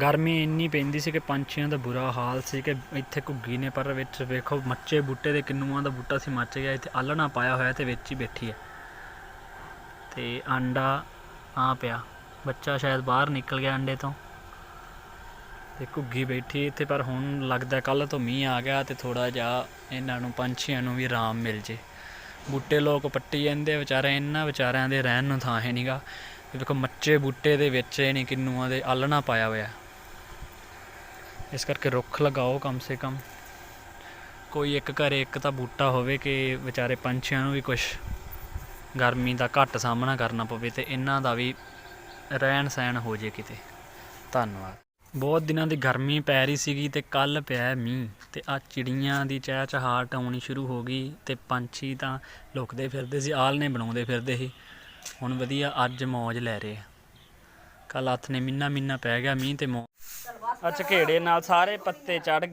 ਗਰਮੀ ਇੰਨੀ ਪੈਂਦੀ ਸੀ ਕਿ ਪੰਛੀਆਂ ਦਾ ਬੁਰਾ ਹਾਲ ਸੀ ਕਿ ਇੱਥੇ ਘੁੱਗੀ ਨੇ, ਪਰ ਵਿੱਚ ਵੇਖੋ ਮੱਚੇ ਬੂਟੇ ਦੇ ਕਿੰਨੂਆਂ ਦਾ ਬੂਟਾ ਸੀ, ਮੱਚ ਗਿਆ, ਇੱਥੇ ਆਲਣਾ ਪਾਇਆ ਹੋਇਆ ਤੇ ਵਿੱਚ ਹੀ ਬੈਠੀ ਹੈ। ਤੇ ਆਂਡਾ ਆ ਪਿਆ। ਬੱਚਾ ਸ਼ਾਇਦ ਬਾਹਰ ਨਿਕਲ ਗਿਆ ਅੰਡੇ ਤੋਂ। ਤੇ ਘੁੱਗੀ ਬੈਠੀ ਇੱਥੇ, ਪਰ ਹੁਣ ਲੱਗਦਾ ਕੱਲ ਤੋਂ ਮੀਂਹ ਆ ਗਿਆ ਤੇ ਥੋੜਾ ਜਿਹਾ ਇਹਨਾਂ ਨੂੰ, ਪੰਛੀਆਂ ਨੂੰ ਵੀ ਆਰਾਮ ਮਿਲ ਜੇ। ਬੂਟੇ ਲੋਕ ਪੱਟੀ ਜਾਂਦੇ ਵਿਚਾਰੇ ਇਹਨਾਂ ਵਿਚਾਰਿਆਂ ਦੇ ਰਹਿਣ ਨੂੰ ਥਾਂ ਹੈ ਨਹੀਂਗਾ ਵੇਖੋ ਮੱਚੇ ਬੂਟੇ ਦੇ ਵਿੱਚ ਇਹਨੇ ਕਿੰਨੂਆਂ ਦੇ ਆਲਣਾ ਪਾਇਆ ਹੋਇਆ। ਇਸ ਕਰਕੇ ਰੁੱਖ ਲਗਾਓ ਕਮ ਸੇ ਕਮ। ਕੋਈ ਇੱਕ ਘਰੇ ਇੱਕ ਤਾਂ ਬੂਟਾ ਹੋਵੇ ਕਿ ਵਿਚਾਰੇ ਪੰਛੀਆਂ ਨੂੰ ਵੀ ਕੁਝ ਗਰਮੀ ਦਾ ਘੱਟ ਸਾਹਮਣਾ ਕਰਨਾ ਪਵੇ ਤੇ ਇਹਨਾਂ ਦਾ ਵੀ ਰਹਿਣ ਸਹਿਣ ਹੋ ਜੇ ਕਿਤੇ। ਧੰਨਵਾਦ। ਬਹੁਤ ਦਿਨਾਂ ਦੀ ਗਰਮੀ ਪੈ ਰਹੀ ਸੀਗੀ ਤੇ ਕੱਲ ਪਿਆ ਮੀਂਹ ਤੇ ਆ ਚਿੜੀਆਂ ਦੀ ਚਹਿਚਹਾਟ ਆਉਣੀ ਸ਼ੁਰੂ ਹੋ ਗਈ ਤੇ ਪੰਛੀ ਤਾਂ ਲੁਕਦੇ ਫਿਰਦੇ ਸੀ ਆਲਣੇ ਬਣਾਉਂਦੇ ਫਿਰਦੇ ਸੀ। ਹੁਣ ਵਧੀਆ ਅੱਜ ਮੌਜ ਲੈ ਰਹੇ ਆ। ਕੱਲ ਹੱਥ ਨੇ ਮਿੰਨਾ ਮਿੰਨਾ ਪੈ ਗਿਆ ਮੀਂਹ ਤੇ ਮੌ ਆ ਝਕੇੜੇ ਨਾਲ ਸਾਰੇ ਪੱਤੇ ਚੜ